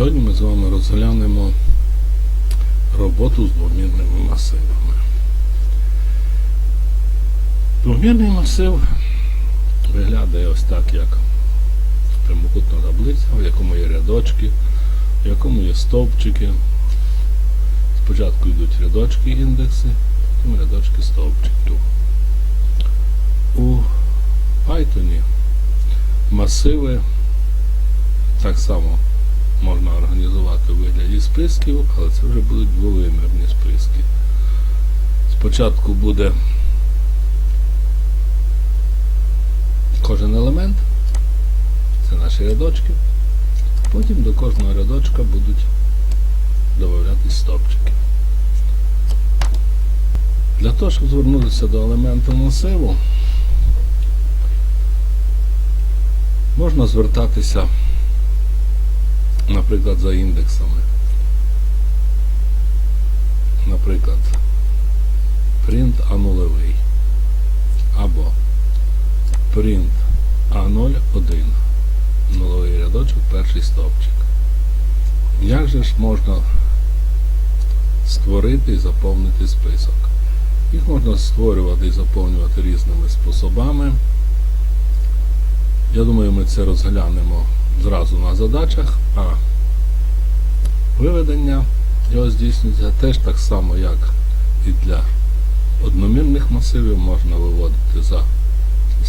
Сьогодні ми з вами розглянемо роботу з двомірними масивами. Двомірний масив виглядає ось так, як прямокутна таблиця, в якому є рядочки, в якому є стовпчики. Спочатку йдуть рядочки індекси, потім рядочки стовпчиків. У Python масиви так само можна організувати у вигляді списків, але це вже будуть двовимірні списки. Спочатку буде кожен елемент, це наші рядочки, потім до кожного рядочка будуть додаватись стопчики. Для того, щоб звернутися до елементу масиву, можна звертатися наприклад, за індексами. Наприклад, print А нульовий або print А0 1 нуловий рядочок, перший стовпчик. Як же ж можна створити і заповнити список? Їх можна створювати і заповнювати різними способами. Я думаю, ми це розглянемо зразу на задачах, а виведення його здійснюється теж так само, як і для одномірних масивів, можна виводити за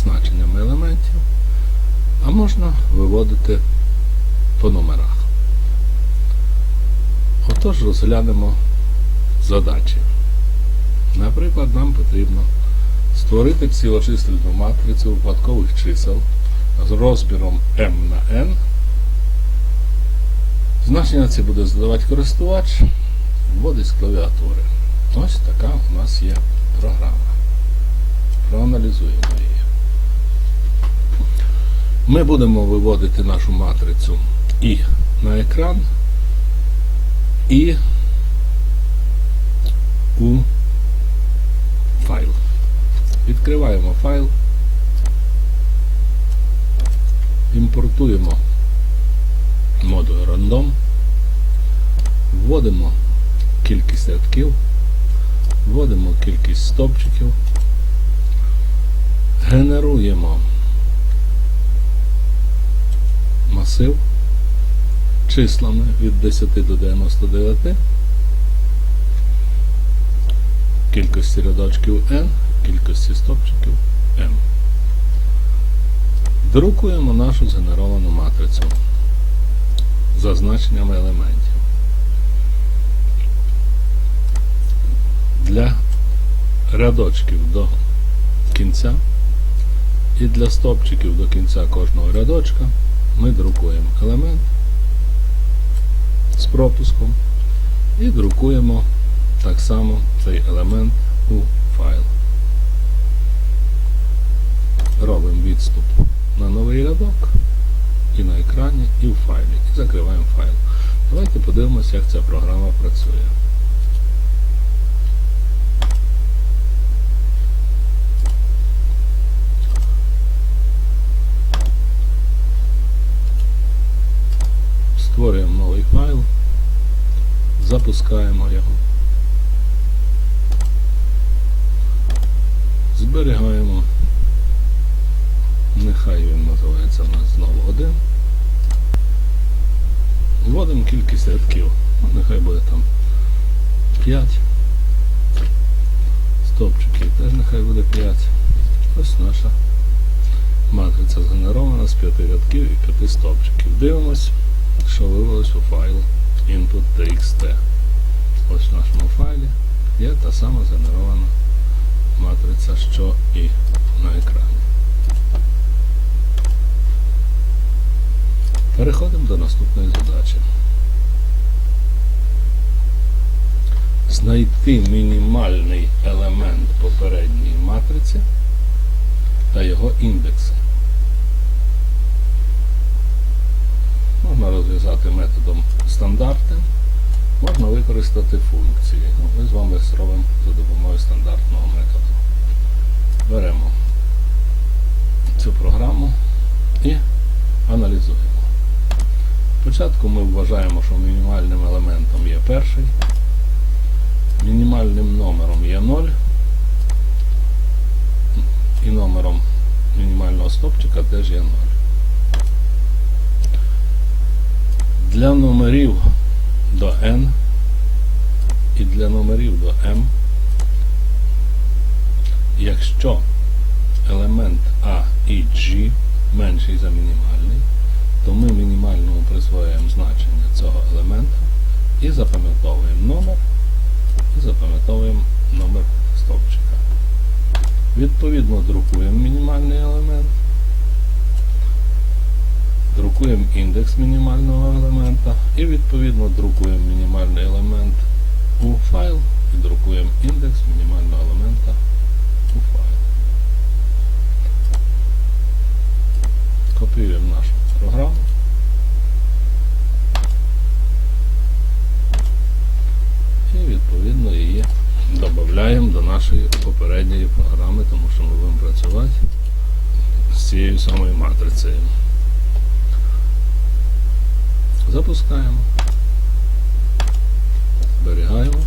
значеннями елементів, а можна виводити по номерах. Отож розглянемо задачі. Наприклад, нам потрібно створити цілочисленну матрицю випадкових чисел з розміром m на n. Значення це буде задавати користувач, вводить з клавіатури. Ось така у нас є програма. Проаналізуємо її. Ми будемо виводити нашу матрицю і на екран, і у файл. Відкриваємо файл. Імпортуємо модуль random, вводимо кількість рядків, вводимо кількість стопчиків, генеруємо масив числами від 10 до 99, кількості рядочків n, кількості стопчиків m. Друкуємо нашу згенеровану матрицю за значеннями елементів. Для рядочків до кінця і для стопчиків до кінця кожного рядочка ми друкуємо елемент з пропуском і друкуємо так само цей елемент у файл. Робимо відступ на новий рядок і на екрані, і в файлі. І закриваємо файл. Давайте подивимося, як ця програма працює. Створюємо новий файл, запускаємо його, зберігаємо. Нехай він називається у нас знову 1. Вводимо кількість рядків. Ну, Нехай буде там 5. Стопчиків теж нехай буде 5. Ось наша матриця згенерована з 5 рядків і 5 стопчиків. Дивимось, що вивелось у файл input.txt. Ось в нашому файлі є та сама згенерована матриця, що і на екрані. Переходимо до наступної задачі. Знайти мінімальний елемент попередньої матриці та його індекси. Можна розв'язати методом стандарти, можна використати функції. Ну, Ми з вами зробимо за допомогою стандартного методу. Беремо цю програму і аналізуємо. Спочатку ми вважаємо, що мінімальним елементом є перший, мінімальним номером є 0 і номером мінімального стопчика теж є 0. Для номерів до n і для номерів до m, якщо елемент A і G менший за мінімальний, то ми мінімальному присвоюємо значення цього елемента і запам'ятовуємо номер, і запам'ятовуємо номер стовпчика. Відповідно, друкуємо мінімальний елемент, друкуємо індекс мінімального елемента і відповідно друкуємо мінімальний елемент у файл і друкуємо індекс мінімального елемента Запускаємо. Зберігаємо.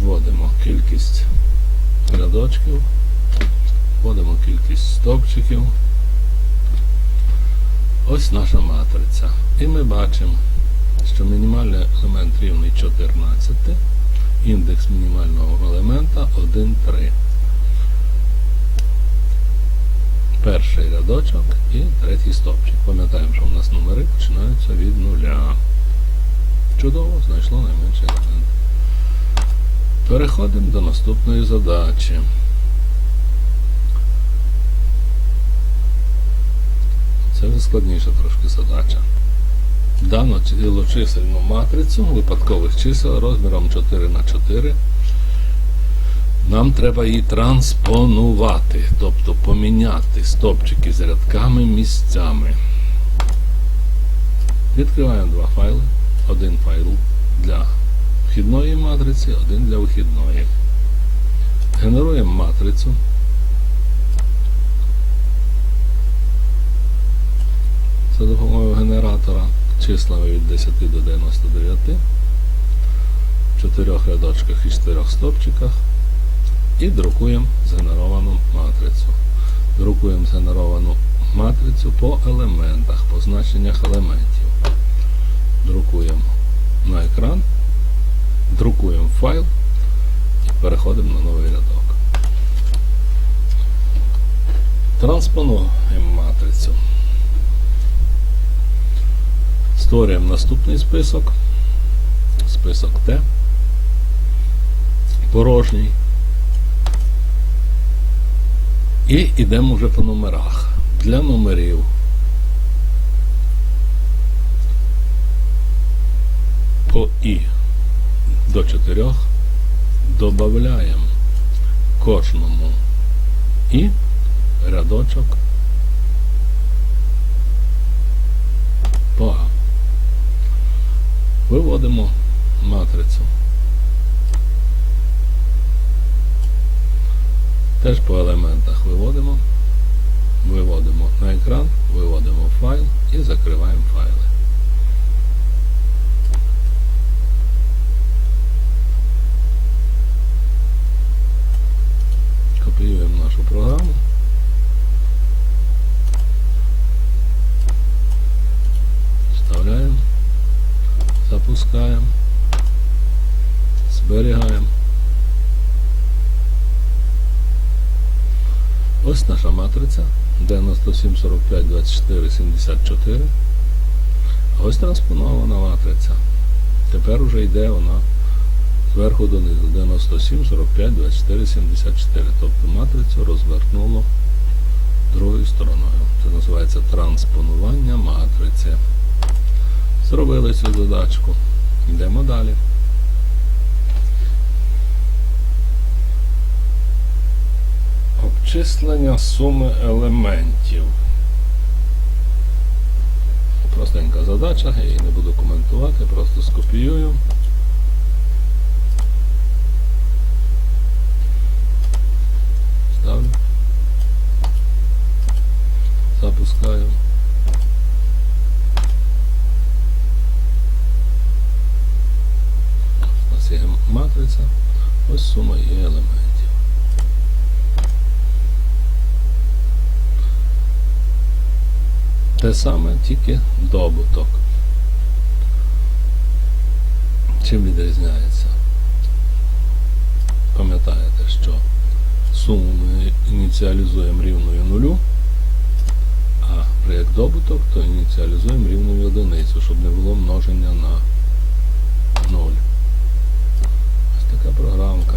Вводимо кількість рядочків, вводимо кількість стовпчиків. Ось наша матриця. І ми бачимо, що мінімальний елемент рівний 14, індекс мінімального елемента 1, і стопчик. Пам'ятаємо, що в нас номери починаються від нуля. Чудово, знайшло найменший елемент. Переходимо до наступної задачі. Це вже складніша трошки задача. Дану цілочисельну матрицю випадкових чисел розміром 4 на 4 нам треба її транспонувати, тобто поміняти стопчики з рядками місцями. Відкриваємо два файли. Один файл для вхідної матриці, один для вихідної. Генеруємо матрицю. За допомогою генератора числами від 10 до 99 в чотирьох рядочках і чотирьох стопчиках і друкуємо згенеровану матрицю. Друкуємо згенеровану матрицю по елементах, по значеннях елементів. Друкуємо на екран, друкуємо файл і переходимо на новий рядок. Транспонуємо матрицю. Створюємо наступний список. Список Т. Порожній. І йдемо вже по номерах. Для номерів по І до 4 додаємо кожному І рядочок по. Виводимо матрицю. Теж по елементах виводимо, виводимо на екран, виводимо файл і закриваємо файли. Копіюємо нашу програму. Вставляємо, запускаємо, зберігаємо. Ось наша матриця 97, 45, 24, 74. А ось транспонована матриця. Тепер уже йде вона зверху донизу 97, 45, 24, 74. Тобто матрицю розвернуло другою стороною. Це називається транспонування матриці. Зробили цю задачку. Йдемо далі. Обчислення суми елементів. Простенька задача, я її не буду коментувати, просто скопіюю. Ставлю. запускаємо. У нас є матриця, ось сума її елементів. Те саме, тільки добуток. Чим відрізняється? Пам'ятаєте, що суму ми ініціалізуємо рівною нулю, а при як добуток, то ініціалізуємо рівною одиницю, щоб не було множення на 0. Ось така програмка.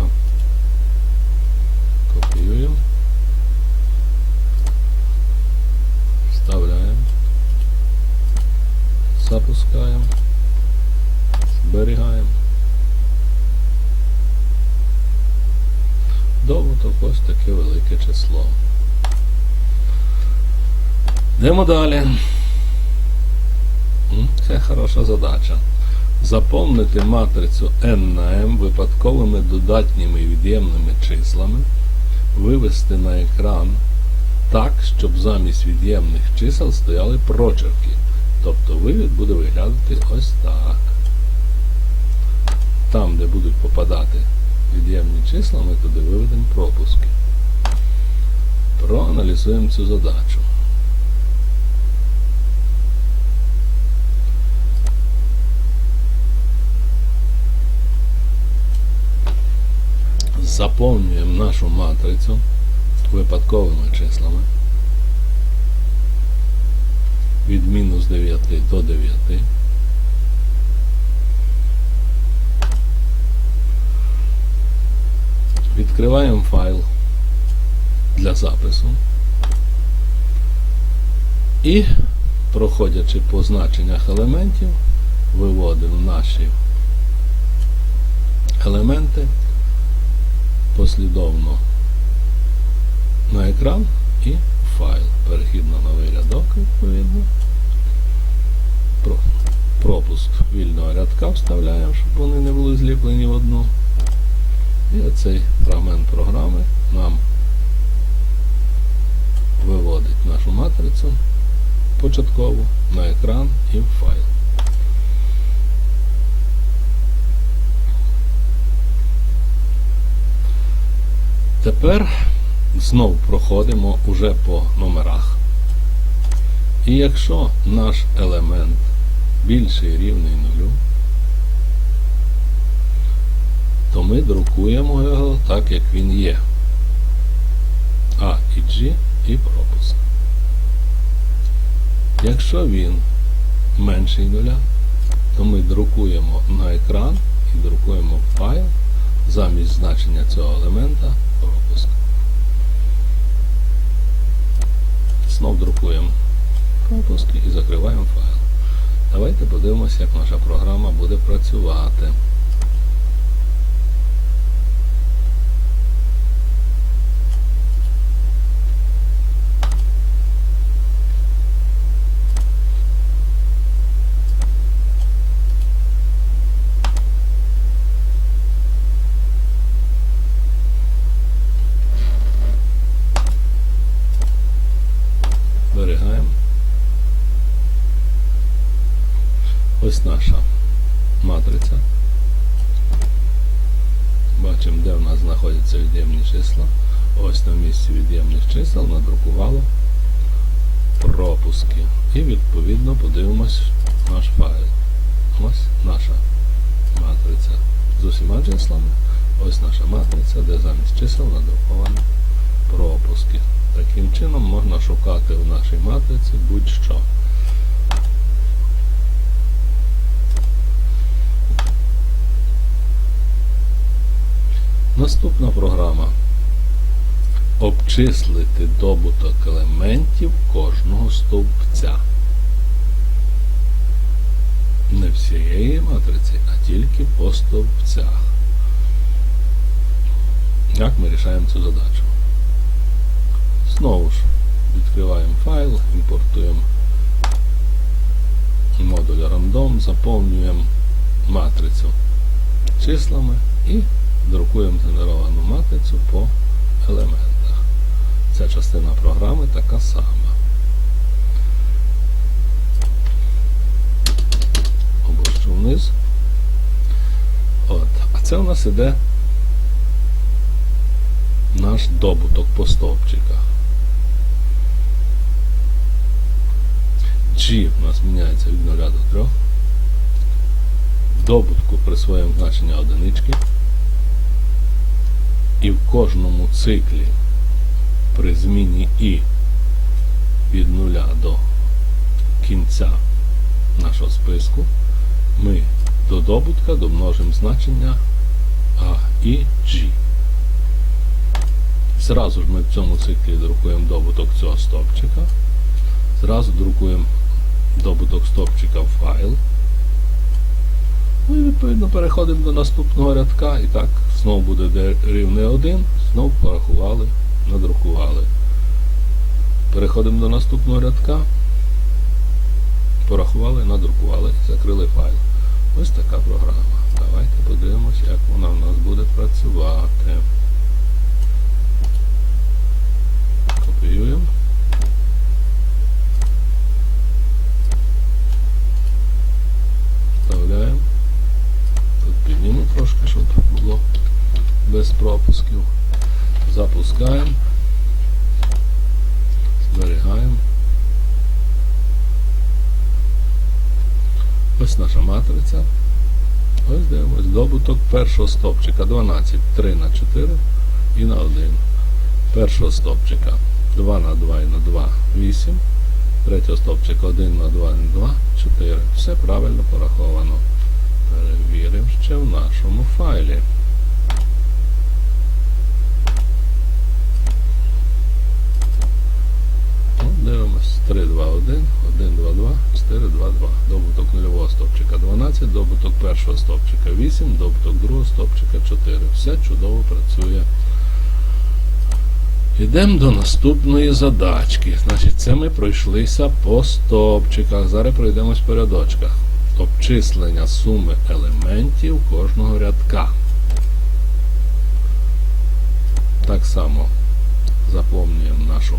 Копіюємо. Вставляємо. Запускаємо. Зберігаємо. Добуток ось таке велике число. Йдемо далі. Це хороша задача. Заповнити матрицю n на m випадковими додатніми і від'ємними числами, вивести на екран так, щоб замість від'ємних чисел стояли прочерки. Тобто вивід буде виглядати ось так. Там, де будуть попадати від'ємні числа, ми туди виведемо пропуски. Проаналізуємо цю задачу. Заповнюємо нашу матрицю випадковими числами від мінус 9 до 9. Відкриваємо файл для запису і, проходячи по значеннях елементів, виводимо наші елементи послідовно на екран і файл. Перехід на новий рядок, відповідно. Пропуск вільного рядка вставляємо, щоб вони не були зліплені в одну. І оцей фрагмент програми нам виводить нашу матрицю початкову на екран і в файл. Тепер знов проходимо уже по номерах. І якщо наш елемент більший рівний нулю, то ми друкуємо його так, як він є. А і G і пропуск. Якщо він менший нуля, то ми друкуємо на екран і друкуємо файл замість значення цього елемента пропуск. Знов друкуємо пропуск і закриваємо файл. Давайте подивимося, як наша програма буде працювати. Наша матриця. Бачимо, де в нас знаходяться від'ємні числа. Ось на місці від'ємних чисел надрукувало пропуски. І відповідно подивимось наш файл. Ось наша матриця з усіма числами. Ось наша матриця, де замість чисел надруковані пропуски. Таким чином можна шукати в нашій матриці будь-що. Наступна програма. Обчислити добуток елементів кожного стовпця. Не всієї матриці, а тільки по стовпцях. Як ми рішаємо цю задачу? Знову ж відкриваємо файл, імпортуємо модуль random, заповнюємо матрицю числами і друкуємо генеровану матрицю по елементах. Ця частина програми така сама. Обожжу вниз. От. А це у нас іде наш добуток по стовпчиках. G в нас міняється від 0 до 3. Добутку присвоїмо значення одинички. І в кожному циклі при зміні І від 0 до кінця нашого списку ми до добутка домножимо значення А і G. Зразу ж ми в цьому циклі друкуємо добуток цього стопчика. Зразу друкуємо добуток стопчика в файл. Ну і відповідно переходимо до наступного рядка. І так, знову буде рівне 1, знову порахували, надрукували. Переходимо до наступного рядка. Порахували, надрукували, закрили файл. Ось така програма. Давайте подивимося, як вона в нас буде працювати. Копіюємо. Вставляємо. Тут підніму трошки, щоб було без пропусків. Запускаємо. Зберігаємо. Ось наша матриця. Ось дивимось. Добуток першого стопчика 12, 3 на 4 і на 1. Першого стопчика 2 на 2 і на 2 8. Третього стопчика 1 на 2 і на 2 4. Все правильно пораховано. Перевіримо ще в нашому файлі. Ну, Дивимось 3, 2, 1, 1, 2, 2, 4, 2, 2. Добуток нульового стопчика 12, добуток першого стопчика 8, добуток другого стопчика 4. Все чудово працює. Йдемо до наступної задачки. Значить, це ми пройшлися по стопчиках. Зараз пройдемось по рядочках. Обчислення суми елементів кожного рядка. Так само заповнюємо нашу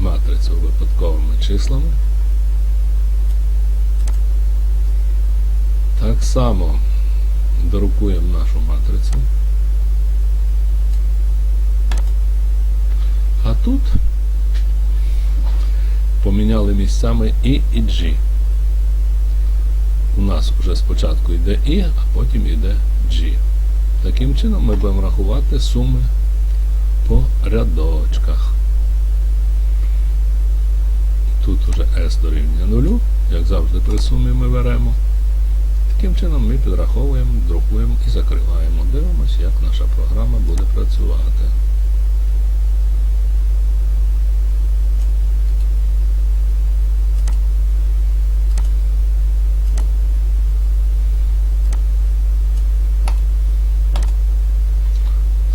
матрицю випадковими числами. Так само друкуємо нашу матрицю. А тут поміняли місцями І і G. У нас вже спочатку йде І, а потім йде G. Таким чином ми будемо рахувати суми по рядочках. Тут вже S дорівнює нулю, як завжди при сумі ми беремо. Таким чином ми підраховуємо, друкуємо і закриваємо. Дивимося, як наша програма буде працювати.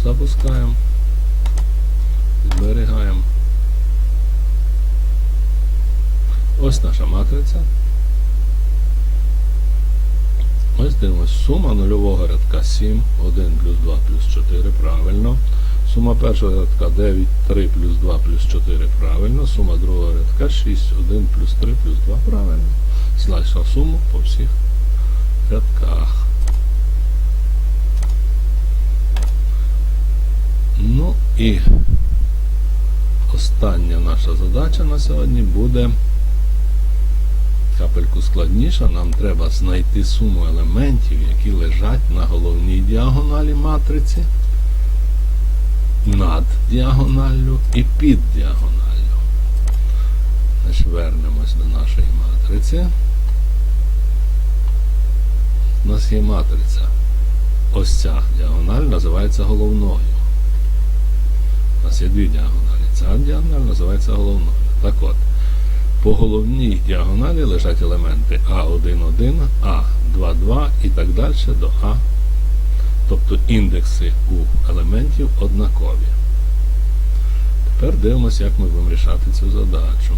Запускаємо, зберігаємо. Ось наша матриця. Ось дивимось. Сума нульового рядка 7, 1 плюс 2 плюс 4, правильно. Сума першого рядка 9, 3 плюс 2 плюс 4, правильно. Сума другого рядка 6, 1 плюс 3 плюс 2, правильно. Знайшов суму по всіх рядках. Ну і остання наша задача на сьогодні буде капельку складніша. Нам треба знайти суму елементів, які лежать на головній діагоналі матриці, над діагоналлю і під діагоналлю. Значить, вернемось до нашої матриці. У нас є матриця. Ось ця діагональ називається головною. У нас є дві діагоналі. Ця діагональ називається головною. Так от, по головній діагоналі лежать елементи А1,1, А2,2 і так далі до А. Тобто індекси у елементів однакові. Тепер дивимося, як ми будемо рішати цю задачу.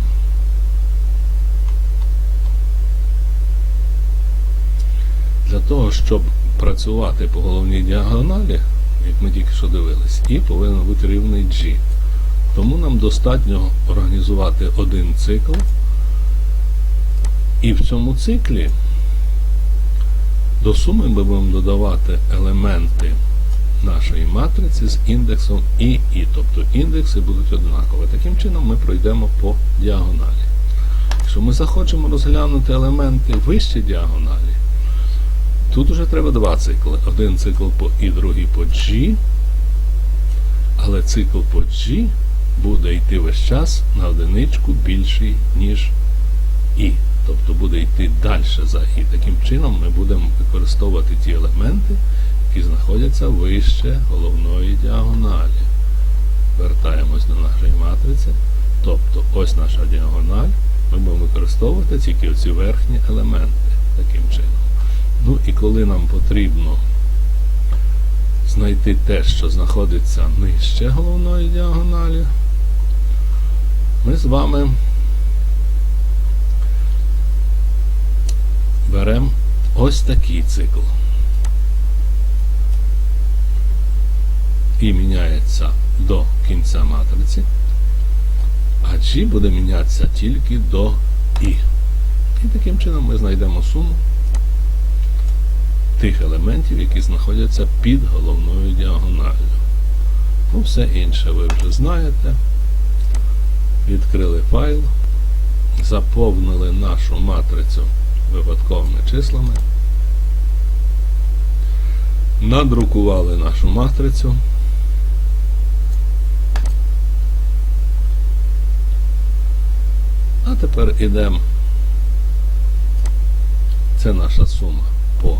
Для того, щоб працювати по головній діагоналі, як ми тільки що дивились, і повинен бути рівний G. Тому нам достатньо організувати один цикл. І в цьому циклі До суми ми будемо додавати елементи нашої матриці з індексом і і, тобто індекси будуть однакові. Таким чином ми пройдемо по діагоналі. Якщо ми захочемо розглянути елементи вище діагоналі, тут вже треба два цикли. Один цикл по І, другий по G. Але цикл по G буде йти весь час на одиничку більший, ніж І. Тобто буде йти далі за І. Таким чином ми будемо використовувати ті елементи, які знаходяться вище головної діагоналі. Вертаємось до нашої матриці. Тобто ось наша діагональ. Ми будемо використовувати тільки оці верхні елементи таким чином. Ну і коли нам потрібно знайти те, що знаходиться нижче головної діагоналі, ми з вами беремо ось такий цикл. І міняється до кінця матриці, а G буде мінятися тільки до І. І таким чином ми знайдемо суму тих елементів, які знаходяться під головною діагоналлю. Ну, все інше ви вже знаєте. Відкрили файл, заповнили нашу матрицю випадковими числами, надрукували нашу матрицю. А тепер ідемо. Це наша сума по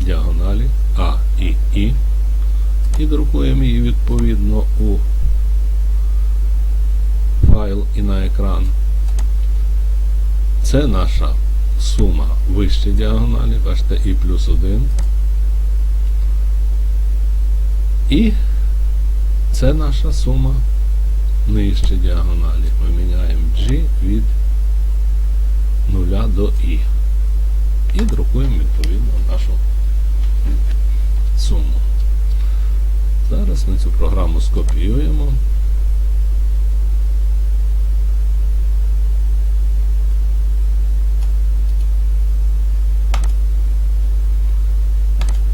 діагоналі А і І. І друкуємо її відповідно у файл і на екран. Це наша сума вище діагоналі, бачите, І плюс 1. І це наша сума нижче діагоналі. Ми міняємо G від 0 до І. І друкуємо відповідно нашу суму. Зараз ми цю програму скопіюємо.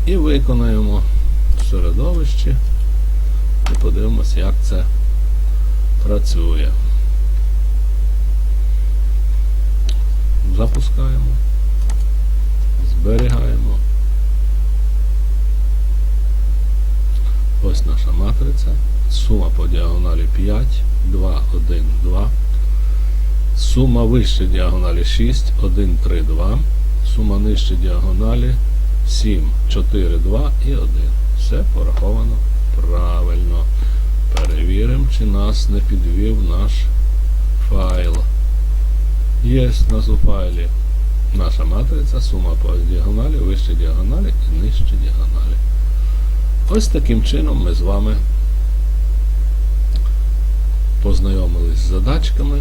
І виконаємо в середовищі і подивимося, як це працює. Запускаємо, зберігаємо. Ось наша матриця. Сума по діагоналі 5, 2, 1, 2. Сума вище діагоналі 6, 1, 3, 2. Сума нижче діагоналі 7, 4, 2 і 1. Все пораховано правильно. Перевіримо, чи нас не підвів наш файл. Є у нас у файлі наша матриця, сума по діагоналі, вище діагоналі і нижче діагоналі. Ось таким чином ми з вами познайомились з задачками,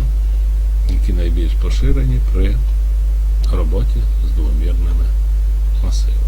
які найбільш поширені при роботі з двомірними масивами.